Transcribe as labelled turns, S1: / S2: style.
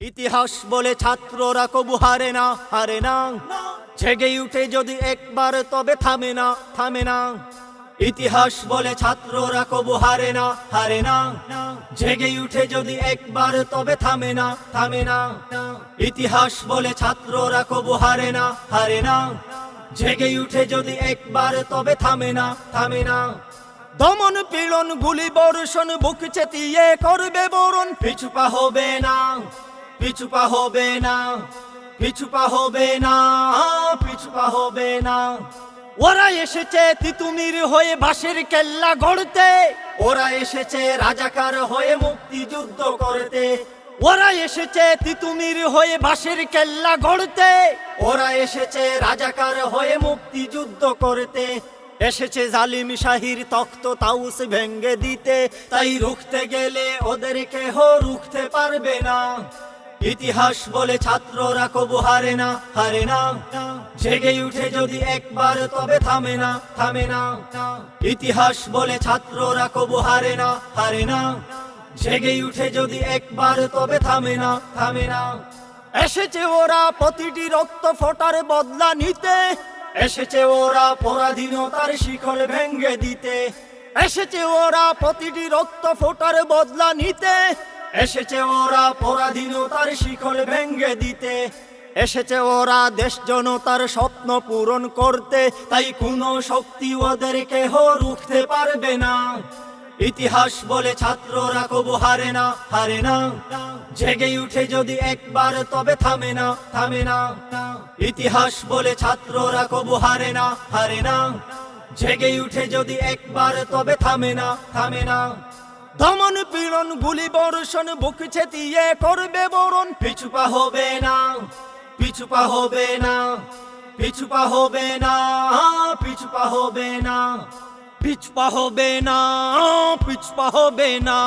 S1: ইতিহাস বলে ছাত্ররা কবু হারে না হারে না। জেগে উঠে যদি একবার তবে থামে না থামে না। ইতিহাস বলে ছাত্ররা কবু হারে না হারে না। জেগে উঠে যদি একবার তবে থামে না থামে না। ইতিহাস বলে ছাত্ররা কবু হারে না হারে না। জেগে উঠে যদি একবার তবে থামে না থামে না। দমন পীড়ন, গুলি বর্ষণ, বুক চেতিয়ে করবে বরণ, পিছুপা হবে না। পিছুপা হবে না, পিছুপা হবে না, পিছুপা হবে না। ওরা এসেছে তিতুমির হয়ে বাঁশের কেল্লা গড়তে, ওরা এসেছে রাজাকার হয়ে মুক্তিযুদ্ধ করতে, ওরা এসেছে তিতুমির হয়ে বাঁশের কেল্লা গড়তে, ওরা এসেছে রাজাকার হয়ে মুক্তিযুদ্ধ করতে। এসেছে জালিম শাহির তখ্ত তাউস ভেঙ্গে দিতে, তাই রুখতে গেলে ওদের কেহ রুখতে পারবে না। ইতিহাস বলে ছাত্ররা কবু হারে না হারে না। জেগে উঠে যদি একবার তবে থামে না থামে না। ইতিহাস বলে ছাত্ররা কবু হারে না হারে না। জেগে উঠে যদি একবার তবে থামে না থামে না। এসেছে ওরা প্রতিটি রক্ত ফোটার বদলা নিতে। এসেছে ওরা পরাধীনতার শিখর ভেঙ্গে দিতে। এসেছে ওরা প্রতিটি রক্ত ফোটার বদলা নিতে। এসেছে ওরা পরাধীনতার শিখর ভেঙ্গে দিতে। এসেছে ওরা দেশ জনতার স্বপ্ন পূরণ করতে। তাই কোনো শক্তি ওদের কেহ রুখতে পারবে না। ইতিহাস বলে ছাত্ররা কবু, হারে না হারে না। জেগে উঠে যদি একবার, তবে থামে না থামে না। ইতিহাস বলে ছাত্ররা কবু, হারে না হারে না। জেগে উঠে যদি একবার, তবে থামে না থামে না। দমন পীড়ন, গুলি বর্ষণ, বুক ছেতিয়ে করবে বরণ। পিছুপা হবে না, পিছুপা হবে না, পিছুপা হবে না, পিছুপা হবে না, পিছপা হবে না, পিছপা হবে না।